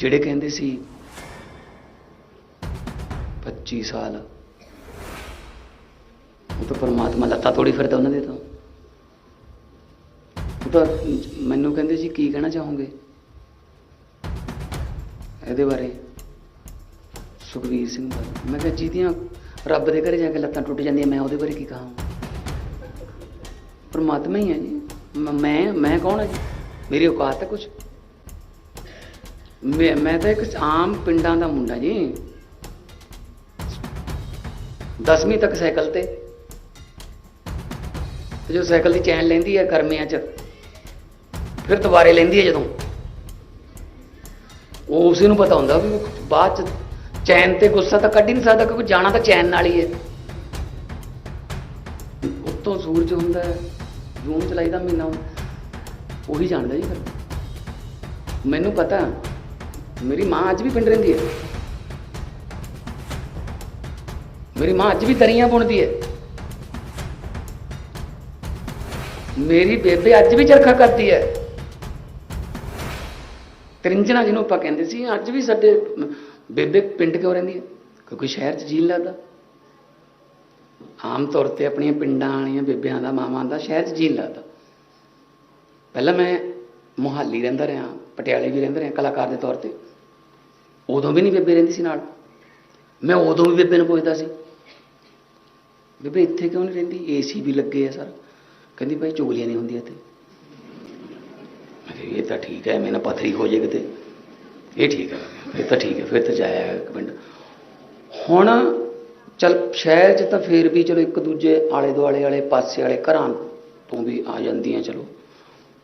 ਜਿਹੜੇ ਕਹਿੰਦੇ ਸੀ 25 ਸਾਲ। ਉਹ ਤਾਂ ਪਰਮਾਤਮਾ ਲੱਤਾਂ ਤੋੜੀ ਫਿਰਦਾ ਉਹਨਾਂ ਦੇ ਤੋਂ। ਉਹ ਤਾਂ ਮੈਨੂੰ ਕਹਿੰਦੇ ਜੀ ਕੀ ਕਹਿਣਾ ਚਾਹੋਗੇ? ਇਹਦੇ ਬਾਰੇ ਸੁਖਵੀਰ ਸਿੰਘ ਬਾਰੇ। ਮੈਂ ਕਿਹਾ, ਜਿਹਦੀਆਂ ਰੱਬ ਦੇ ਘਰੇ ਜਾ ਕੇ ਲੱਤਾਂ ਟੁੱਟ ਜਾਂਦੀਆਂ, ਮੈਂ ਉਹਦੇ ਬਾਰੇ ਕੀ ਕਹਾਂ? ਪਰਮਾਤਮਾ ਹੀ ਹੈ ਜੀ। ਮ- ਮੈਂ ਮੈਂ ਕੌਣ ਹਾਂ ਜੀ? ਮੇਰੀ ਔਕਾਤ ਹੈ ਕੁਝ ਮੈਂ ਮੈਂ ਤਾਂ ਇੱਕ ਆਮ ਪਿੰਡਾਂ ਦਾ ਮੁੰਡਾ ਜੀ। 10ਵੀਂ ਤੱਕ ਸਾਈਕਲ ਤੇ। ਤੇ ਜੋ ਸਾਈਕਲ ਦੀ ਚੈਨ ਲੈਂਦੀ ਹੈ ਗਰਮੀਆਂ 'ਚ, ਫਿਰ ਦੁਬਾਰੇ ਲੈਂਦੀ ਹੈ ਜਦੋਂ। ਉਹ ਉਸੇ ਨੂੰ ਪਤਾ ਹੁੰਦਾ ਵੀ ਬਾਅਦ 'ਚ ਚੈਨ ਤੇ ਗੁੱਸਾ ਤਾਂ ਕੱਢ ਹੀ ਨਹੀਂ ਸਕਦਾ ਕਿਉਂਕਿ ਜਾਣਾ ਤਾਂ ਚੈਨ ਨਾਲ ਹੀ ਹੈ। ਉੱਤੋਂ ਸੂਰਜ ਹੁੰਦਾ ਜੂਨ ਜੁਲਾਈ ਦਾ ਮਹੀਨਾ ਉਹੀ ਜਾਣਦਾ ਜੀ ਫਿਰ। ਮੈਨੂੰ ਪਤਾ ਮੇਰੀ ਮਾਂ ਅੱਜ ਵੀ ਪਿੰਡ ਰਹਿੰਦੀ ਹੈ। ਮੇਰੀ ਮਾਂ ਅੱਜ ਵੀ ਦਰੀਆਂ ਬੁਣਦੀ ਹੈ। ਮੇਰੀ ਬੇਬੇ ਅੱਜ ਵੀ ਚਰਖਾ ਕਰਦੀ ਹੈ। ਤਰਿੰਜਣਾ ਜਿਹਨੂੰ ਆਪਾਂ ਕਹਿੰਦੇ ਸੀ, ਅੱਜ ਵੀ ਸਾਡੇ ਬੇਬੇ ਪਿੰਡ ਕਿਉਂ ਰਹਿੰਦੀ ਹੈ? ਕਿਉਂਕਿ ਸ਼ਹਿਰ 'ਚ ਜੀਣ ਲੱਗਦਾ। ਆਮ ਤੌਰ ਤੇ ਆਪਣੀਆਂ ਪਿੰਡਾਂ ਵਾਲੀਆਂ ਬੇਬਿਆਂ ਦਾ, ਮਾਵਾਂ ਦਾ ਸ਼ਹਿਰ 'ਚ ਜੀਣ ਲੱਗਦਾ। ਪਹਿਲਾਂ ਮੈਂ ਮੁਹਾਲੀ ਰਹਿੰਦਾ ਰਿਹਾ, ਪਟਿਆਲੇ ਵੀ ਰਹਿੰਦਾ ਰਿਹਾ ਕਲਾਕਾਰ ਦੇ ਤੌਰ ਤੇ। ਉਦੋਂ ਵੀ ਨਹੀਂ ਬੇਬੇ ਰਹਿੰਦੀ ਸੀ ਨਾਲ। ਮੈਂ ਉਦੋਂ ਵੀ ਬੇਬੇ ਨੂੰ ਪੁੱਛਦਾ ਸੀ, ਬੇਬੇ ਇੱਥੇ ਕਿਉਂ ਨਹੀਂ ਰਹਿੰਦੀ? ਏਸੀ ਵੀ ਲੱਗੇ ਆ ਸਰ। ਕਹਿੰਦੀ ਭਾਈ ਚੁਗਲੀਆਂ ਨਹੀਂ ਹੁੰਦੀਆਂ ਇੱਥੇ। ਮੈਂ ਕਿਹਾ, ਇਹ ਤਾਂ ਠੀਕ ਹੈ ਮੈਨਾਂ ਪਥਰੀ ਹੋ ਜੇ ਕਿਤੇ। ਇਹ ਠੀਕ ਹੈ, ਇਹ ਤਾਂ ਠੀਕ ਹੈ, ਫਿਰ ਤਾਂ ਜਾਇਆ ਇੱਕ ਪਿੰਡ ਹੁਣ ਚਲ ਸ਼ਹਿਰ 'ਚ ਤਾਂ ਫੇਰ ਵੀ ਚਲੋ ਇੱਕ ਦੂਜੇ ਆਲੇ ਦੁਆਲੇ ਵਾਲੇ ਪਾਸੇ ਵਾਲੇ ਘਰਾਂ ਤੋਂ ਵੀ ਆ ਜਾਂਦੀਆਂ, ਚਲੋ।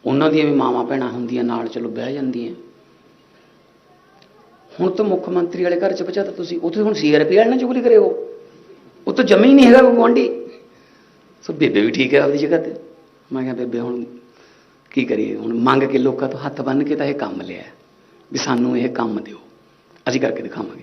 ਉਹਨਾਂ ਦੀਆਂ ਵੀ ਮਾਵਾਂ ਭੈਣਾਂ ਹੁੰਦੀਆਂ, ਨਾਲ ਚਲੋ ਬਹਿ ਜਾਂਦੀਆਂ। ਹੁਣ ਤਾਂ ਮੁੱਖ ਮੰਤਰੀ ਵਾਲੇ ਘਰ 'ਚ ਬਚਾ ਤਾਂ ਤੁਸੀਂ ਉੱਥੇ ਹੁਣ ਸੀਆਰਪੀ ਵਾਲੇ ਨਾਲ ਚੁਗਲੀ ਕਰੇ ਉਹ ਉਹ ਤਾਂ ਜਮੀ ਨਹੀਂ ਹੈਗਾ ਗੁਆਂਢੀ। ਸੋ ਬੇਬੇ ਵੀ ਠੀਕ ਹੈ ਆਪਦੀ ਜਗ੍ਹਾ ਤੇ। ਮੈਂ ਕਿਹਾ, ਬੇਬੇ, ਹੁਣ ਕੀ ਕਰੀਏ? ਹੁਣ ਮੰਗ ਕੇ ਲੋਕਾਂ ਤੋਂ ਹੱਥ ਬੰਨ ਕੇ ਤਾਂ ਇਹ ਕੰਮ ਲਿਆ ਵੀ ਸਾਨੂੰ ਇਹ ਕੰਮ ਦਿਓ। ਅਸੀਂ ਕਰਕੇ ਦਿਖਾਵਾਂਗੇ।